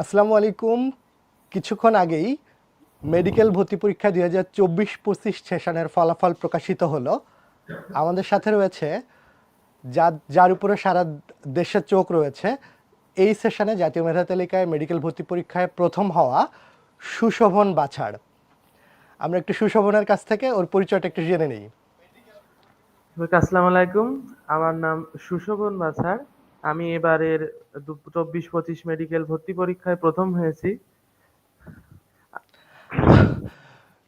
আসসালামু আলাইকুম। কিছুক্ষণ আগেই মেডিকেল ভর্তি পরীক্ষা দুই হাজার চব্বিশ পঁচিশ সেশনের ফলাফল প্রকাশিত হলো। আমাদের সাথে রয়েছে যা যার উপরে সারা দেশের চোখ রয়েছে, এই সেশনে জাতীয় মেধা তালিকায় মেডিকেল ভর্তি পরীক্ষায় প্রথম হওয়া সুশোভন বাছাড় আমরা একটু সুশোভনের কাছ থেকে ওর পরিচয়টা একটু জেনে নিই। আসসালামু আলাইকুম। আমার নাম সুশোভন বাছার। আমি এবারের চব্বিশ পঁচিশ মেডিকেল ভর্তি পরীক্ষায় প্রথম হয়েছি।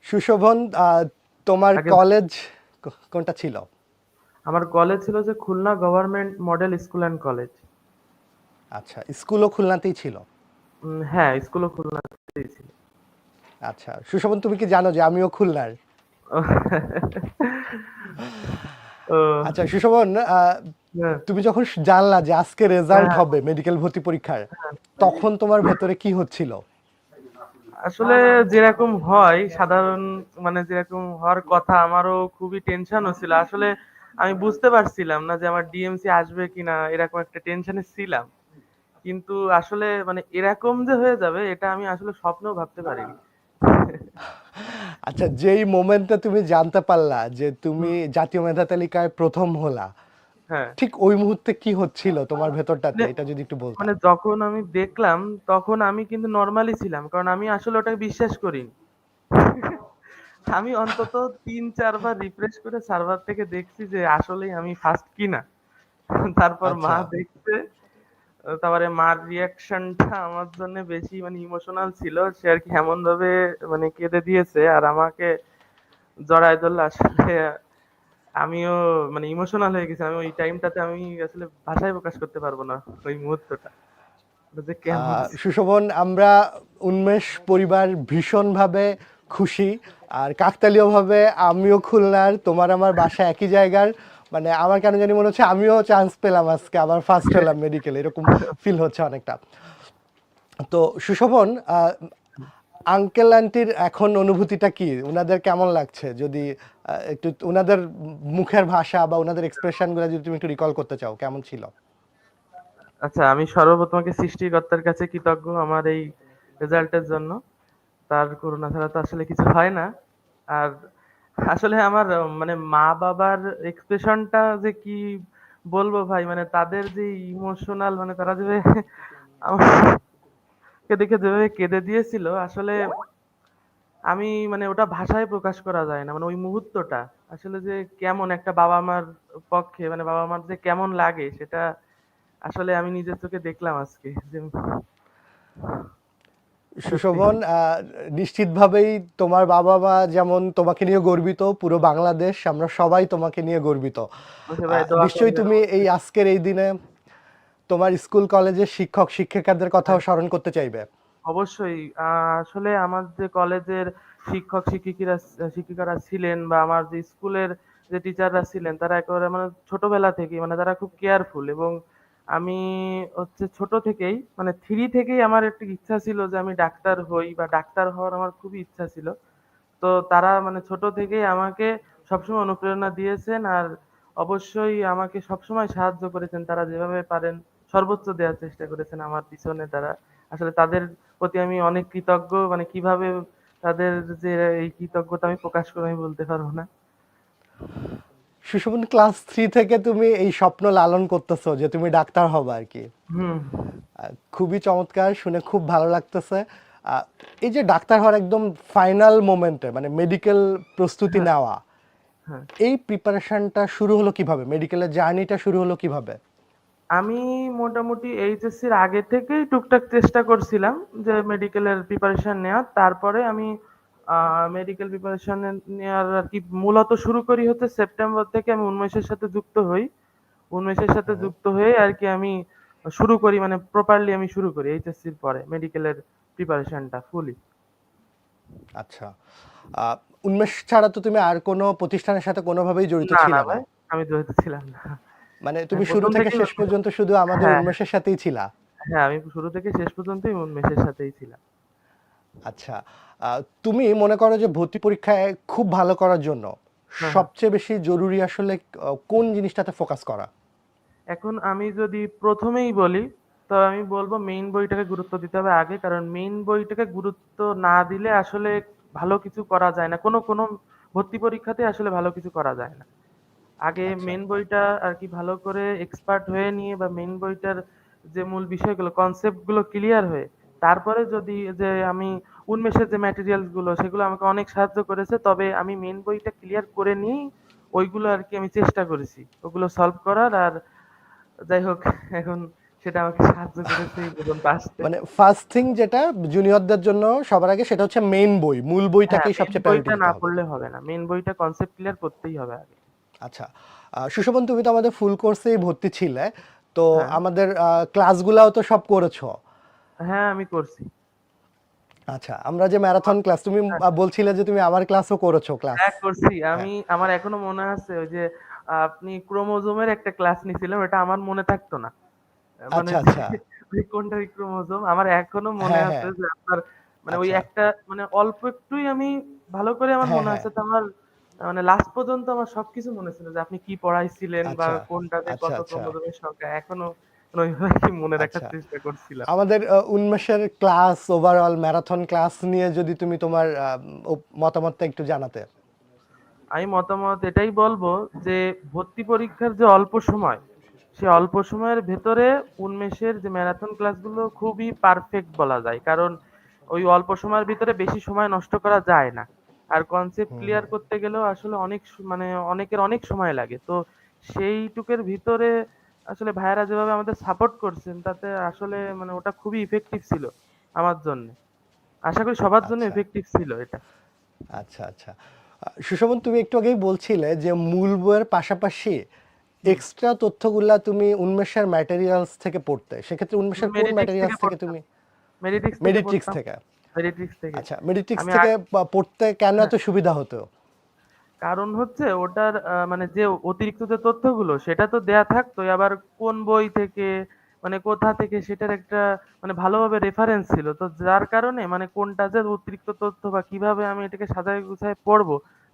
সুশোভন তোমার কলেজ কোনটা ছিল? আমার কলেজ ছিল যে Khulna government model school and college আচ্ছা স্কুলও খুলনাতেই ছিল? হ্যাঁ স্কুলও খুলনাতেই ছিল। আচ্ছা সুশোভন তুমি কি জানো যে আমিও খুলনার? আচ্ছা সুশোভন। তুমি যখন জানলা যে আজকে রেজাল্ট হ্যাঁ। হবে মেডিকেল ভর্তি পরীক্ষার তখন তোমার ভেতরে কি হচ্ছিল? আসলে যেরকম হয় সাধারণ মানে যেরকম হওয়ার কথা আমারও খুবই টেনশন হচ্ছিল আসলে আমি বুঝতে পারছিলাম না যে আমার ডিএমসি আসবে কিনা এরকম একটা টেনশনে ছিলাম। কিন্তু আসলে মানে এরকম যে হয়ে যাবে এটা আমি আসলে স্বপ্নেও ভাবতে পারিনি। আচ্ছা যেই মোমেন্টে তুমি জানতে পারলা যে তুমি জাতীয় মেধা তালিকায় প্রথম হলা হ্যাঁ। ঠিক ওই মুহূর্তে কি হচ্ছিল তোমার ভেতরটাতে? মানে- এটা যদি একটু বলতে। মানে যখন আমি দেখলাম তখন আমি কিন্তু নরমালি ছিলাম কারণ আমি আসলে ওটাকে বিশ্বাস করি আমি অন্তত তিন চারবার রিফ্রেশ করে সার্ভার থেকে দেখছি যে আসলেই আমি ফার্স্ট কিনা। তারপর মা আচ্ছা। দেখছে তারপরে মার রিয়াকশনটা আমার জন্য বেশি মানে ইমোশনাল ছিল। সে আর কি এমন ভাবে মানে কেঁদে দিয়েছে আর আমাকে জড়ায় ধরলো আসলে আমিও মানে ইমোশনাল হয়ে গেছি আমি ওই টাইমটাতে আমি আসলে ভাষায় প্রকাশ করতে পারব না ওই মুহূর্তটা। সুশোভন আমরা উন্মেষ পরিবার ভীষণভাবে খুশি। আর কাকতালীয়ভাবে আমিও খুলনার তোমার আমার বাসা একই জায়গার। মানে আমার কেন জানি মনে হচ্ছে আমিও চান্স পেলাম আজকে আবার ফার্স্ট হলাম মেডিকেল এরকম ফিল হচ্ছে অনেকটা। তো সুশোভন আঙ্কেল আন্টির এখন অনুভূতিটা কি? ওনাদের কেমন লাগছে? যদি একটু ওনাদের মুখের ভাষা বা ওনাদের এক্সপ্রেশনগুলো যদি তুমি একটু রিকল করতে চাও, কেমন ছিল? আচ্ছা আমি সর্বপ্রথমকে সৃষ্টিকর্তার কাছে কৃতজ্ঞ আমার এই রেজাল্টের জন্য। তার করোনা ছাড়া তো আসলে কিছু হয় না। আর আসলে আমার মানে মা বাবার এক্সপ্রেশনটা যে কি বলব ভাই মানে তাদের যে ইমোশনাল মানে তারা যে আমাকে দেখে যেভাবে কেঁদে দিয়েছিল আসলে আমি মানে ওটা ভাষায় প্রকাশ করা যায় না মানে ওই মুহূর্তটা। আসলে যে কেমন একটা বাবা মার পক্ষে মানে বাবা মার যে কেমন লাগে সেটা আসলে আমি নিজের চোখে দেখলাম আজকে যে সুশোভন নিশ্চিতভাবেই তোমার বাবা মা যেমন তোমাকে নিয়ে গর্বিত পুরো বাংলাদেশ আমরা সবাই তোমাকে নিয়ে গর্বিত। নিশ্চয়ই তুমি এই আজকের এই দিনে তোমার স্কুল কলেজের শিক্ষক শিক্ষিকাদের কথাও স্মরণ করতে চাইবে? অবশ্যই। আসলে আমার যে কলেজের শিক্ষক শিক্ষিকারা শিক্ষিকারা ছিলেন বা আমার যে স্কুলের যে টিচাররা ছিলেন তারা একেবারে মানে ছোটবেলা থেকেই মানে তারা খুব কেয়ারফুল এবং আমি হচ্ছে ছোট থেকেই মানে থ্রি থেকেই আমার একটা ইচ্ছা ছিল যে আমি ডাক্তার হই বা ডাক্তার হওয়ার আমার খুবই ইচ্ছা ছিল। তো তারা মানে ছোট থেকেই আমাকে সবসময় অনুপ্রেরণা দিয়েছেন আর অবশ্যই আমাকে সবসময় সাহায্য করেছেন তারা যেভাবে পারেন। সর্বোচ্চ দেওয়ার চেষ্টা করেছেন আমার পিছনে তারা। আসলে তাদের প্রতি আমি অনেক কৃতজ্ঞ মানে কীভাবে তাদের যে এই কৃতজ্ঞতা আমি প্রকাশ করে আমি বলতে পারব না। সুশোভন ক্লাস থ্রি থেকে তুমি এই স্বপ্ন লালন করতেছো যে তুমি ডাক্তার হবে আর কি। হুম। খুবই চমৎকার শুনে খুব ভালো লাগতেছে। এই যে ডাক্তার হওয়ার একদম ফাইনাল মোমেন্টে মানে মেডিকেল প্রস্তুতি নেওয়া হ্যাঁ। এই প্রিপারেশনটা শুরু হলো কীভাবে? মেডিকেলের জার্নিটা শুরু হলো কীভাবে? আমি মোটামুটি এইচএসসির আগে থেকেই টুকটাক চেষ্টা করছিলাম যে মেডিকেলের প্রিপারেশন নেওয়ার। তারপরে আমি মেডিকেল প্রিপারেশন নেওয়ার আর কি মূলত শুরু করি হচ্ছে সেপ্টেম্বর থেকে আমি উন্মেষের সাথে যুক্ত হই। উন্মেষের সাথে যুক্ত হয়ে আর কি আমি শুরু করি মানে প্রপারলি আমি শুরু করি এইচএসসির পরে মেডিকেলের প্রিপারেশনটা ফুলি আচ্ছা। আহ, উন্মেষ ছাড়া তো তুমি আর কোনো প্রতিষ্ঠানের সাথে কোনোভাবেই জড়িত ছিলে না। আমি জড়িত ছিলাম না। মানে তুমি হ্যাঁ, শুরু থেকে শেষ পর্যন্ত শুধু আমাদের হ্যাঁ। উন্মেষের সাথেই ছিলা? হ্যাঁ আমি শুরু থেকে শেষ পর্যন্তই উন্মেষের সাথেই ছিলাম। আচ্ছা তুমি মনে করো যে ভর্তি পরীক্ষায় খুব ভালো করার জন্য হ্যাঁ। সবচেয়ে বেশি জরুরি আসলে কোন জিনিসটাতে ফোকাস করা? এখন আমি যদি প্রথমেই বলি তো আমি বলব মেইন বইটাকে গুরুত্ব দিতে হবে আগে কারণ মেইন বইটাকে গুরুত্ব না দিলে আসলে ভালো কিছু করা যায় না। কোনো কোনো ভর্তি পরীক্ষাতে আসলে ভালো কিছু করা যায় না। আগে আচ্ছা। মেইন বইটা আর কি ভালো করে এক্সপার্ট হয়ে নিয়ে বা মেইন বইটার যে মূল বিষয়গুলো কনসেপ্টগুলো ক্লিয়ার হয়ে তারপরে যদি যে আমি উন্মেষের যে ম্যাটেরিয়ালসগুলো সেগুলো আমাকে অনেক সাহায্য করেছে তবে আমি মেইন বইটা ক্লিয়ার করে নিয়েই ওইগুলো আর কি আমি চেষ্টা করেছি। ওগুলো সলভ করার আর যাই হোক এখন সেটা আমাকে সাহায্য করেছে মানে ফার্স্ট থিং যেটা জুনিয়রদের জন্য সবার আগে সেটা হচ্ছে মেইন বই মূল বইটাকেই হ্যাঁ, সবচেয়ে প্রায়োরিটি না পড়লে হবে না। মেইন বইটা কনসেপ্ট ক্লিয়ার করতেই হবে আগে। আচ্ছা সুশোভন তুমি তো আমাদের ফুল কোর্সেই ভর্তি ছিলে তো হ্যাঁ। আমাদের ক্লাসগুলাও তো সব করেছ হ্যাঁ আমি করছি আচ্ছা আমরা যে ম্যারাথন ক্লাস তুমি বলছিলে যে তুমি আমার ক্লাসও করেছ ক্লাস হ্যাঁ করছি আমি আমার এখনও মনে আছে ওই যে আপনি ক্রোমোজোমের একটা ক্লাস নিছিলেন ওটা আমার মনে থাকতো না মানে আচ্ছা, আচ্ছা। কোনটা ক্রোমোজোম আমার এখনও মনে হ্যাঁ, আছে হ্যাঁ। যে আপনার মানে ওই আচ্ছা। একটা মানে অল্প একটুই আমি ভালো করে আমার হ্যাঁ, মনে হ্যাঁ। আছে তো আমার মানে লাস্ট পর্যন্ত আমার সবকিছু মনে ছিল যে আপনি কি পড়াইছিলেন বা আচ্ছা, কোনটাতে আচ্ছা, কত। ক্রোমোজোমের সংখ্যা এখনও মানে রাখার আচ্ছা। চেষ্টা করছিলাম আমাদের উন্মেষের ক্লাস ওভারঅল ম্যারাথন ক্লাস নিয়ে যদি তুমি তোমার মতামতটা একটু জানাতে আমি মতামত এটাই বলব যে ভর্তি পরীক্ষার যে অল্প সময় সে অল্প সময়ের ভেতরে উন্মেষের যে ম্যারাথন ক্লাসগুলো খুবই পারফেক্ট বলা যায় কারণ ওই অল্প সময়ের ভিতরে বেশি সময় নষ্ট করা যায় না আর কনসেপ্ট ক্লিয়ার করতে গেলেও আসলে অনেক মানে অনেকের অনেক সময় লাগে। তো সেইটুকের ভিতরে আসলে ভাইয়েরা যেভাবে আমাদের সাপোর্ট করছেন তাতে আসলে মানে ওটা খুবই ইফেক্টিভ ছিল আমার জন্য। আশা করি সবার জন্য আচ্ছা। এফেক্টিভ ছিল এটা। আচ্ছা আচ্ছা। সুশোভন তুমি একটু আগেই বলছিলে যে মূল বইয়ের পাশাপাশি এক্সট্রা তথ্যগুলা তুমি উন্মেষের ম্যাটেরিয়ালস থেকে পড়তে। সেক্ষেত্রে উন্মেষের কোন ম্যাটেরিয়ালস থেকে তুমি মেডিটিক্স থেকে। থেকে। আচ্ছা মেডিট্রিক্স থেকে পড়তে কেন এত সুবিধা হতো? কারণ হচ্ছে ওটার মানে যে অতিরিক্ত যে তথ্যগুলো সেটা তো দেয়া থাকতো আবার কোন বই থেকে মানে কোথা থেকে সেটার একটা মানে ভালোভাবে রেফারেন্স ছিল। তো যার কারণে মানে কোনটা যে অতিরিক্ত তথ্য বা কীভাবে আমি এটাকে সাজায় গুছায় পড়ব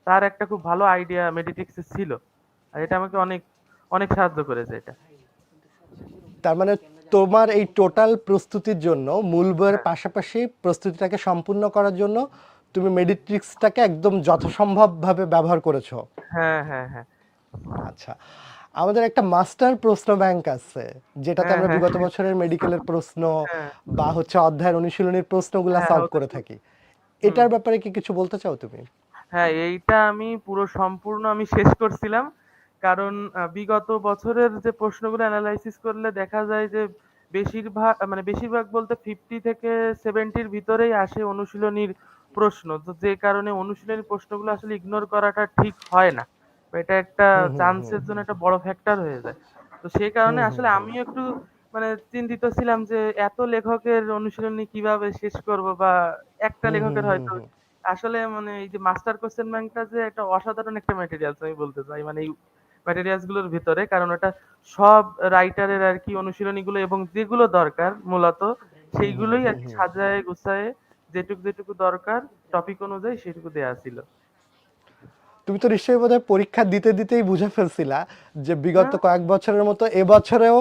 তার একটা খুব ভালো আইডিয়া মেডিটিক্সে ছিল। আর এটা আমাকে অনেক অনেক সাহায্য করেছে এটা। তার মানে তোমার এই টোটাল প্রস্তুতির জন্য মূল বইয়ের হ্যাঁ। পাশাপাশি প্রস্তুতিটাকে সম্পূর্ণ করার জন্য তুমি মেডিট্রিক্সটাকে একদম যথাসম্ভবভাবে ব্যবহার করেছ। হ্যাঁ হ্যাঁ হ্যাঁ। আচ্ছা আমাদের একটা মাস্টার প্রশ্ন ব্যাংক আছে যেটাতে হ্যাঁ, আমরা হ্যাঁ। বিগত বছরের মেডিকেলের প্রশ্ন। বা হচ্ছে অধ্যায়ের অনুশীলনীর প্রশ্নগুলো সলভ করে থাকি। এটার ব্যাপারে কি কিছু বলতে চাও তুমি? হ্যাঁ এইটা আমি পুরো সম্পূর্ণ আমি শেষ করছিলাম। কারণ বিগত বছরের যে প্রশ্নগুলো অ্যানালাইসিস করলে দেখা যায় যে বেশিরভাগ মানে বেশিরভাগ বলতে ফিফটি থেকে সেভেন্টির ভিতরেই আসে অনুশীলনীর প্রশ্ন। তো যে কারণে অনুশীলনী প্রশ্নগুলো আসলে ইগনোর করাটা ঠিক হয় না। এটা একটা চান্সের জন্য একটা বড় ফ্যাক্টর হয়ে যায়। তো সেই কারণে আসলে আমিও একটু মানে চিন্তিত ছিলাম যে এত লেখকের অনুশীলনী কীভাবে শেষ করব বা একটা লেখকের হয়তো আসলে মানে এই যে মাস্টার কোশ্চেন ব্যাংকটা যে একটা অসাধারণ একটা ম্যাটেরিয়ালস আমি বলতে চাই। মানে এই ম্যাটেরিয়ালসগুলোর ভিতরে কারণ ওটা সব রাইটারের আর কি অনুশীলনীগুলো এবং যেগুলো দরকার মূলত সেইগুলোই আর কি সাজায় গুছায় যেটুকু যেটুকু দরকার টপিক অনুযায়ী সেটুকু দেয়া ছিল। তুমি তো নিশ্চয়ই বোধহয় পরীক্ষা দিতে দিতেই বুঝে ফেলছিলা যে বিগত হ্যাঁ। কয়েক বছরের মতো এবছরেও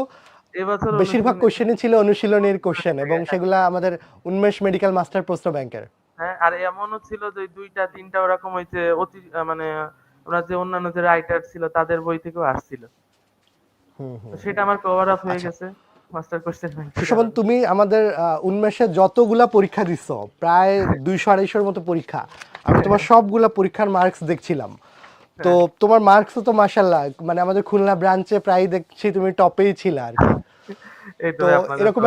এবছর বেশিরভাগ কোশ্চেনই ছিল অনুশীলনীর কোশ্চেন এবং সেগুলা আমাদের উন্মেষ মেডিকেল মাস্টার প্রশ্ন ব্যাংকের হ্যাঁ আর এমনও ছিল যে দুইটা তিনটা ওরকম হয়েছে অতি মানে ওরা যে অন্যান্য যে রাইটার ছিল তাদের বই থেকেও আসছিল। হুম হুম তো সেটা আমার কভার আপ হয়ে আচ্ছা। গেছে মাস্টার কোশ্চেন তুমি আমাদের উন্মেষে যতগুলা পরীক্ষা দিচ্ছ প্রায় দুইশো আড়াইশোর মতো পরীক্ষা আমি তোমার সবগুলা পরীক্ষার মার্কস দেখছিলাম। তো তোমার মার্কসও তো মাসাল্লাহ মানে আমাদের খুলনা ব্রাঞ্চে প্রায় দেখছি তুমি টপেই ছিল আর কি। তো এরকম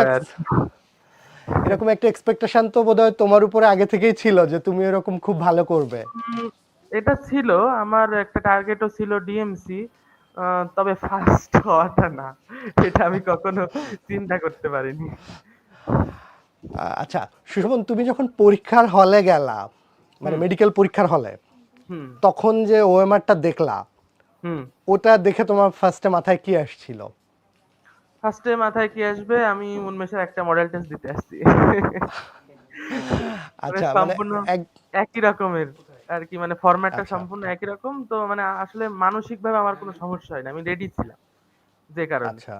এরকম একটা এক্সপেকটেশন তো বোধহয় তোমার উপরে আগে থেকেই ছিল যে তুমি এরকম খুব ভালো করবে। এটা ছিল আমার একটা টার্গেটও ছিল ডিএমসি তবে ফার্স্ট হওয়াটা না। এটা আমি কখনো চিন্তা করতে পারিনি। আচ্ছা সুশোভন তুমি যখন পরীক্ষার হলে গেলা মানে মেডিকেল পরীক্ষার হলে হুম। তখন যে ওএমআরটা দেখলা হুম। ওটা দেখে তোমার ফার্স্টে মাথায় কি আসছিল? ফার্স্টে মাথায় কি আসবে? আমি উন্মেষের একটা মডেল টেস্ট দিতে আসছি। আচ্ছা মানে সম্পূর্ণ এক- একই রকমের। আর কি মানে ফরম্যাটটা আচ্ছা। সম্পূর্ণ একই রকম। তো মানে আসলে মানসিক ভাবে আমার কোনো সমস্যা হয় না আমি রেডি ছিলাম যে কারণে। আচ্ছা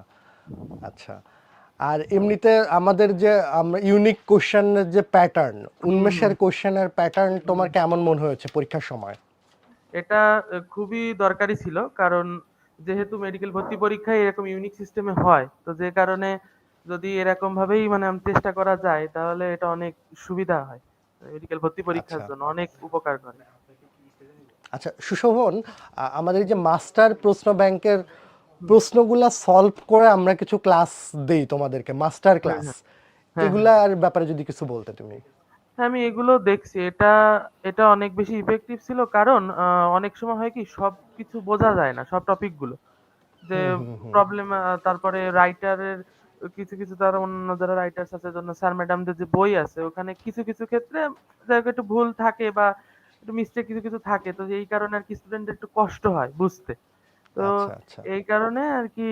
আচ্ছা। আর এমনিতে আমাদের যে আমরা ইউনিক কোশ্চেনের যে প্যাটার্ন উন্মেষের কোশ্চেনের প্যাটার্ন তোমার কেমন মনে হয়েছে পরীক্ষার সময়? এটা খুবই দরকারি ছিল। কারণ যেহেতু মেডিকেল ভর্তি পরীক্ষায় এরকম ইউনিক সিস্টেমে হয় তো যে কারণে যদি এরকম ভাবেই মানে চেষ্টা করা যায় তাহলে এটা অনেক সুবিধা হয়। মেডিকেল ভর্তি পরীক্ষার আচ্ছা। জন্য অনেক উপকার করে। আচ্ছা সুশোভন আমাদের যে মাস্টার প্রশ্ন ব্যাংকের প্রশ্নগুলা সলভ করে আমরা কিছু ক্লাস দেই তোমাদেরকে মাস্টার ক্লাস হ্যাঁ, এগুলার ব্যাপারে যদি কিছু বলতে তুমি। হ্যাঁ, আমি এগুলো দেখছি। এটা এটা অনেক বেশি ইফেক্টিভ ছিল কারণ অনেক সময় হয় কি সব কিছু বোঝা যায় না সব টপিকগুলো। যে। প্রবলেম তারপরে রাইটারের কিছু কিছু তারা অন্য যারা রাইটার্স আছে জন্য স্যার ম্যাডামদের যে বই আছে ওখানে কিছু কিছু ক্ষেত্রে যাই হোক একটু ভুল থাকে বা একটু মিস্টেক কিছু কিছু থাকে তো এই কারণে আর কি স্টুডেন্টের একটু কষ্ট হয় বুঝতে। তো আচ্ছা আচ্ছা। এই কারণে আর কি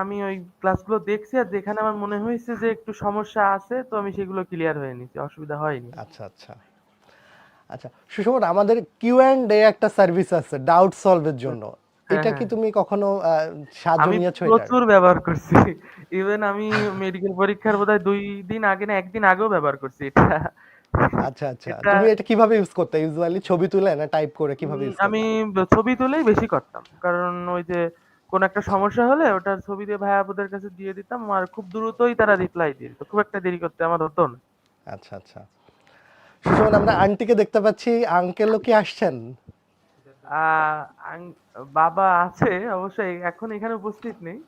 আমি ওই ক্লাসগুলো দেখছি আর যেখানে আমার মনে হয়েছে যে একটু সমস্যা আছে তো আমি সেগুলো ক্লিয়ার হয়ে নিছি অসুবিধা হয়নি। আচ্ছা আচ্ছা। আচ্ছা সুশোভন আমাদের কিউ অ্যান্ড এ একটা সার্ভিস আছে ডাউট সলভের জন্য। এটা কি হ্যাঁ। তুমি কখনো আহ, সাহায্য আমি নিয়েছো এটার প্রচুর ব্যবহার করছি। ইভেন আমি মেডিকেল পরীক্ষার বোধহয় দুই দিন আগে না একদিন আগেও ব্যবহার করছি এটা। আচ্ছা আচ্ছা। এটা- তুমি এটা কীভাবে ইউজ করতে? ইউজুয়ালি ছবি তুলে না টাইপ করে কীভাবে ইউজ আমি ছবি তুলেই বেশি করতাম। কারণ ওই যে কোন একটা সমস্যা হলে ওটার ছবি দিয়ে ভাই আপুদের কাছে দিয়ে দিতাম আর খুব দ্রুতই তারা রিপ্লাই দিয়ে দিত। খুব একটা দেরি করতে আমার হতো না। আচ্ছা আচ্ছা। সুশোভন আমরা আন্টিকে দেখতে পাচ্ছি। আঙ্কেলও কি আসছেন? বাবা আছে, অবশ্যই এখন এখানে উপস্থিত নেই।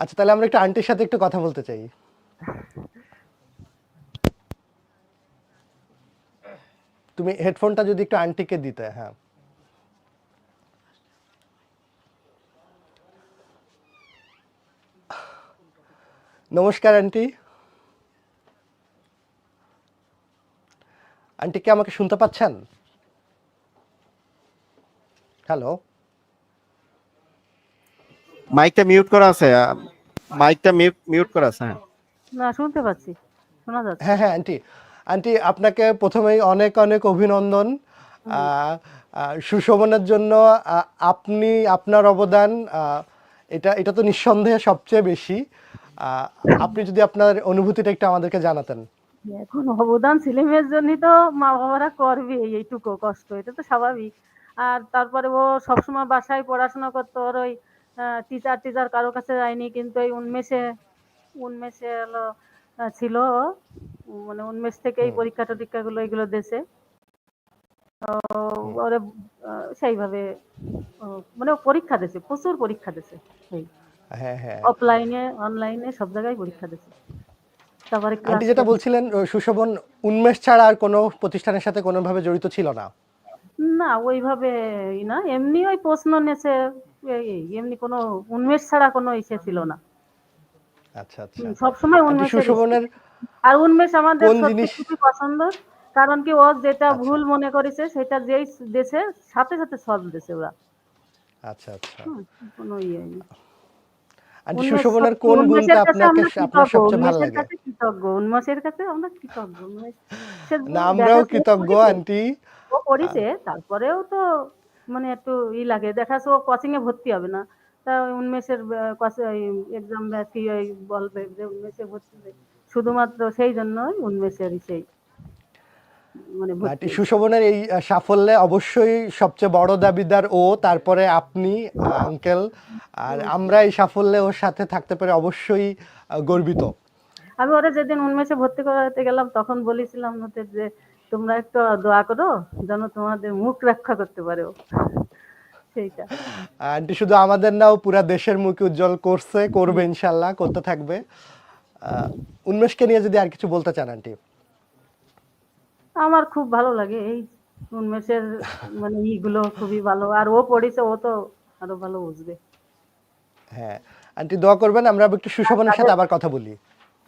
আচ্ছা তাহলে আমরা একটু আন্টির সাথে একটু কথা বলতে চাই। তুমি হেডফোনটা যদি একটু আন্টিকে দিতে হ্যাঁ। নমস্কার, আন্টি। আন্টি কি আমাকে শুনতে পাচ্ছেন? হ্যালো মাইকটা মিউট করা আছে মাইকটা মিউট করা আছে হ্যাঁ। না শুনতে পাচ্ছি শোনা যাচ্ছে। হ্যাঁ হ্যাঁ আন্টি। আন্টি আপনাকে প্রথমেই অনেক অনেক অভিনন্দন সুশোভনের জন্য আপনি আপনার অবদান আহ, এটা এটা তো নিঃসন্দেহে সবচেয়ে বেশি। আহ, আপনি যদি আপনার অনুভূতিটা একটু আমাদেরকে জানাতেন। এখন অবদান ছেলেমেয়ের জন্যই তো মা বাবারা করবে এইটুকু কষ্ট এটা তো স্বাভাবিক। আর তারপরে ও সবসময় বাসায় পড়াশোনা করতো। ওর ওই টিচার টিচার কারও কাছে যায়নি কিন্তু এই উন্মেষে উন্মেষে হলো ছিল। মানে উন্মেষ থেকে এই। পরীক্ষা টরীক্ষাগুলো এগুলো দেশে ওরে সেইভাবে মানে পরীক্ষা দিছে প্রচুর পরীক্ষা দিছে এই হ্যাঁ হ্যাঁ। অফলাইনে অনলাইনে সব জায়গায় পরীক্ষা দিছে তারপরে যেটা বলছিলেন সুশোভন উন্মেষ ছাড়া আর কোনো প্রতিষ্ঠানের সাথে কোনোভাবে জড়িত ছিল না? না ওইভাবে ই না এমনি ওই প্রশ্ন নেছে এমনি কোনো উন্মেষ ছাড়া কোনো ইসে ছিল না। আচ্ছা আচ্ছা। উন্মেষ সুশোভনের আর উন্মেষ আমাদের সত্যি পছন্দ কারণ কি ও যেটা আচ্ছা। ভুল মনে করেছে সেটা যেই দেশে সাথে সাথে সলভ ওরা। আচ্ছা আচ্ছা। কোনো ইয়ে নেই। আন্টি সুশোভনের কোন গুণটা আপনাকে আপনার সবচেয়ে ভালো লাগে? কৃতজ্ঞ উন্মেষের কাছে আমরা কৃতজ্ঞ না আমরাও কৃতজ্ঞ আন্টি। ও করেছে তারপরেও তো মানে একটু ই লাগে দেখাস ও কোচিং এ ভর্তি হবে না। তা উন্মেষের এক্সাম ওই বলবে যে উন্মেষে ভর্তি হবে। শুধুমাত্র সেই জন্যই উন্মেষের সেই মানে এই সাফল্যে অবশ্যই সবচেয়ে বড় দাবিদার ও তারপরে আপনি আঙ্কেল আর আমরা এই সাফল্যে ওর সাথে থাকতে পেরে অবশ্যই গর্বিত। আমি ওরা যেদিন উন্মেষে ভর্তি করাতে গেলাম তখন বলেছিলাম ওদের যে তোমরা একটু দোয়া করো যেন তোমাদের মুখ রক্ষা করতে পারে। সেইটা। আন্টি শুধু আমাদের নাও পুরা দেশের মুখ উজ্জ্বল করছে করবে ইনশাল্লাহ করতে থাকবে। উন্মেষকে নিয়ে যদি আর কিছু বলতে চান আন্টি? আমার খুব ভালো লাগে এই উন্মেষের মানে ইগুলো খুবই ভালো। আর ও পড়েছে ও তো আরও ভালো বুঝবে। হ্যাঁ। আন্টি দোয়া করবেন আমরা একটু সুশোভনের সাথে আবার কথা বলি।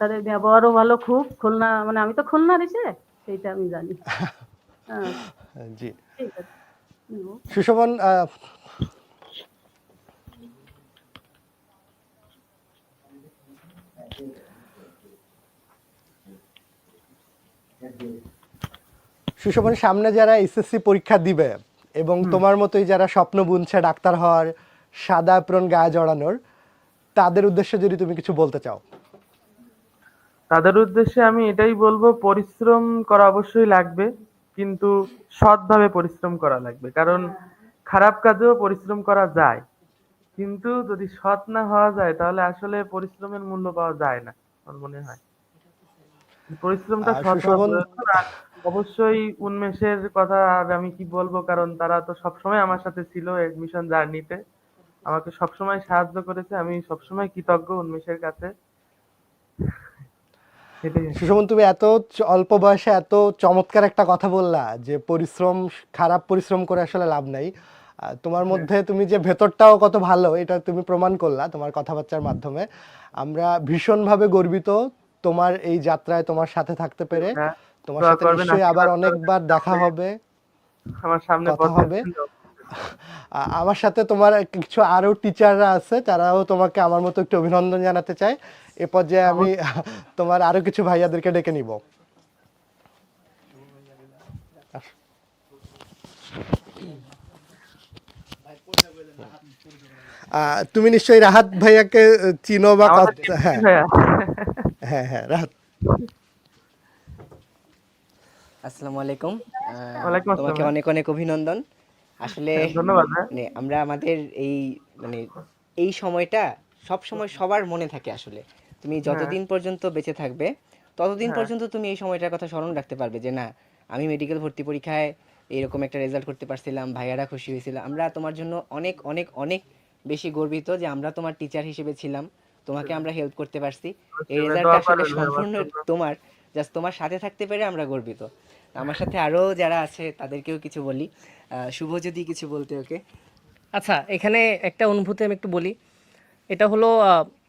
তাদের ব্যবহারও ভালো খুব। খুলনা মানে আমি তো খুলনা দিছে সেইটা আমি জানি। হ্যাঁ। জি। সুশোভন সুশোভন সামনে যারা এসএসসি পরীক্ষা দিবে এবং তোমার মতোই যারা স্বপ্ন বুনছে ডাক্তার হওয়ার সাদা প্রণ গায়ে জড়ানোর তাদের উদ্দেশ্যে যদি তুমি কিছু বলতে চাও। তাদের উদ্দেশ্যে আমি এটাই বলব পরিশ্রম করা অবশ্যই লাগবে কিন্তু সৎভাবে পরিশ্রম করা লাগবে। কারণ খারাপ কাজেও পরিশ্রম করা যায়। কিন্তু যদি সৎ না হওয়া যায় তাহলে আসলে পরিশ্রমের মূল্য পাওয়া যায় না আমার মনে হয়। পরিশ্রমটা সৎ অবশ্যই উন্মেষের কথা আর আমি কি বলব কারণ তারা তো সবসময় আমার সাথে ছিল এডমিশন জার্নিতে আমাকে সবসময় সাহায্য করেছে আমি সবসময় কৃতজ্ঞ উন্মেষের কাছে। সুশোভন তুমি এত অল্প বয়সে এত চমৎকার একটা কথা বললা যে পরিশ্রম খারাপ পরিশ্রম করে আসলে লাভ নাই। তোমার মধ্যে তুমি যে ভেতরটাও কত ভালো এটা তুমি প্রমাণ করলা তোমার কথাবার্তার মাধ্যমে। আমরা ভীষণভাবে গর্বিত তোমার এই যাত্রায় তোমার সাথে থাকতে পেরে। হ্যাঁ, তোমার সাথে নিশ্চয়ই আবার অনেকবার দেখা হবে। আমার সামনে কথা হবে। আমার সাথে তোমার কিছু আরও টিচাররা আছে তারাও তোমাকে আমার মতো একটু অভিনন্দন জানাতে চাই এ পর্যায়ে আমি তোমার আরও কিছু ভাইয়াদেরকে ডেকে নিব। আহ, তুমি নিশ্চয়ই রাহাত ভাইয়াকে চিনো বা হ্যাঁ। ভাইয়া। হ্যাঁ হ্যাঁ রাহাত। আসসালামু আলাইকুম। আহ, ওয়ালাইকুম আসসালাম, তোমাকে অনেক অনেক অভিনন্দন। আসলে হ্যাঁ, ধন্যবাদ ভাই। মানে আমরা আমাদের এই মানে এই সময়টা সব সময় সবার মনে থাকে আসলে। তুমি যতদিন পর্যন্ত বেঁচে থাকবে ততদিন হ্যাঁ। পর্যন্ত তুমি এই সময়টার কথা স্মরণ রাখতে পারবে যে না আমি মেডিকেল ভর্তি পরীক্ষায় এরকম একটা রেজাল্ট করতে পারছিলাম ভাইয়ারা খুশি হয়েছিল। আমরা তোমার জন্য অনেক অনেক অনেক বেশি গর্বিত যে আমরা তোমার টিচার হিসেবে ছিলাম। তোমাকে আমরা হেল্প করতে পারছি। এই অবশ্যই, রেজাল্ট আসলে সম্পূর্ণ তোমার জাস্ট তোমার সাথে থাকতে পেরে আমরা গর্বিত। আমার সাথে আরও যারা আছে তাদেরকেও কিছু বলি। শুভ যদি কিছু বলতে ওকে। আচ্ছা এখানে একটা অনুভূতি আমি একটু বলি। এটা হলো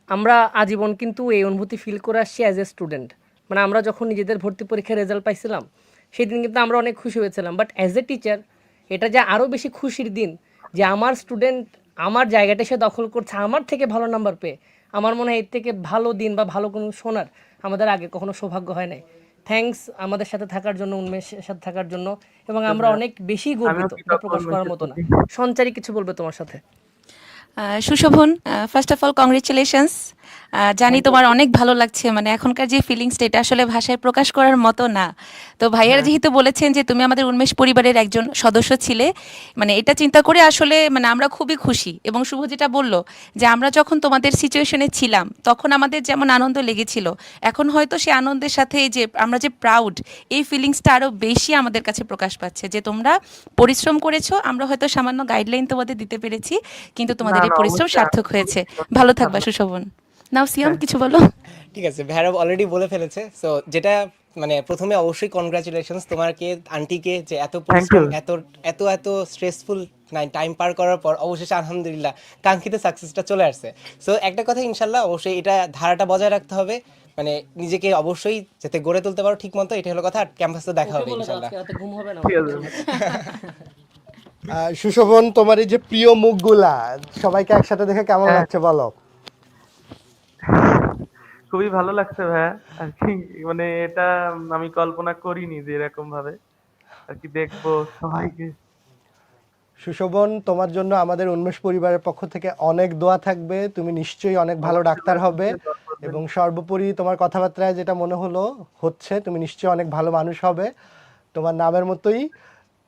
আমরা আজীবন কিন্তু এই অনুভূতি ফিল করে আসছি অ্যাজ এ স্টুডেন্ট মানে আমরা যখন নিজেদের ভর্তি পরীক্ষার রেজাল্ট পাইছিলাম সেই দিন কিন্তু আমরা অনেক খুশি হয়েছিলাম। বাট অ্যাজ এ টিচার এটা যে আরও বেশি খুশির দিন যে আমার স্টুডেন্ট আমার জায়গাটা সে দখল করছে আমার থেকে ভালো নাম্বার পেয়ে আমার মনে হয় এর থেকে ভালো দিন বা ভালো কোনো শোনার আমাদের আগে কখনো সৌভাগ্য হয় নাই। থ্যাঙ্কস আমাদের সাথে থাকার জন্য উন্মেষের সাথে থাকার জন্য এবং আমরা অনেক বেশি গর্বিত প্রকাশ করার মতো না সঞ্চারী কিছু বলবে তোমার সাথে? Sushobhan first of all congratulations জানি তোমার অনেক ভালো লাগছে মানে এখনকার যে ফিলিংসটা এটা আসলে ভাষায় প্রকাশ করার মতো না। তো ভাইয়ারা যেহেতু বলেছেন যে তুমি আমাদের উন্মেষ পরিবারের একজন সদস্য ছিলে মানে এটা চিন্তা করে আসলে মানে আমরা খুবই খুশি। এবং শুভ যেটা বলল যে আমরা যখন তোমাদের সিচুয়েশনে ছিলাম তখন আমাদের যেমন আনন্দ লেগেছিল এখন হয়তো সে আনন্দের সাথে যে আমরা যে প্রাউড এই ফিলিংসটা আরও বেশি আমাদের কাছে প্রকাশ পাচ্ছে যে তোমরা পরিশ্রম করেছ আমরা হয়তো সামান্য গাইডলাইন তোমাদের দিতে পেরেছি কিন্তু তোমাদের এই পরিশ্রম সার্থক হয়েছে। ভালো থাকবা সুশোভন। নাও সিয়াম কিছু বলো। ঠিক আছে ভ্যারব অলরেডি বলে ফেলেছে। সো যেটা মানে প্রথমে অবশ্যই কনগ্রাচুলেশনস তোমাকে আন্টিকে যে এত এত এত এত স্ট্রেসফুল টাইম পার করার পর অবশেষে আলহামদুলিল্লাহ কাঙ্ক্ষিত সাকসেসটা চলে আসছে। সো একটা কথা ইনশাল্লাহ অবশ্যই এটা ধারাটা বজায় রাখতে হবে। মানে নিজেকে অবশ্যই যাতে গড়ে তুলতে পারো ঠিক মতো এটা হলো কথা। আর ক্যাম্পাসে দেখা হবে ইনশাল্লাহ আজকে ঘুম হবে না। আহ, সুশোভন তোমার এই যে প্রিয় মুখগুলা সবাইকে একসাথে দেখে কেমন লাগছে বলো? খুবই ভালো লাগছে ভাইয়া। আর কি মানে এটা আমি কল্পনা করিনি যে এরকম ভাবে। আর কি দেখব সবাইকে। সুশোভন তোমার জন্য আমাদের উন্মেষ পরিবারের পক্ষ থেকে অনেক দোয়া থাকবে। তুমি নিশ্চয়ই অনেক ভালো ডাক্তার হবে। এবং সর্বোপরি তোমার কথাবার্তায় যেটা মনে হলো হচ্ছে তুমি নিশ্চয়ই অনেক ভালো মানুষ হবে। তোমার নামের মতোই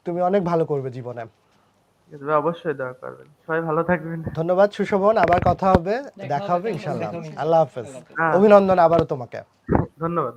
তুমি অনেক ভালো করবে জীবনে। অবশ্যই দোয়া করবেন। সবাই ভালো থাকবেন। ধন্যবাদ সুশোভন। আবার কথা হবে দেখা হবে। ইনশাল্লাহ। আল্লাহ হাফেজ। অভিনন্দন আবারও তোমাকে। ধন্যবাদ।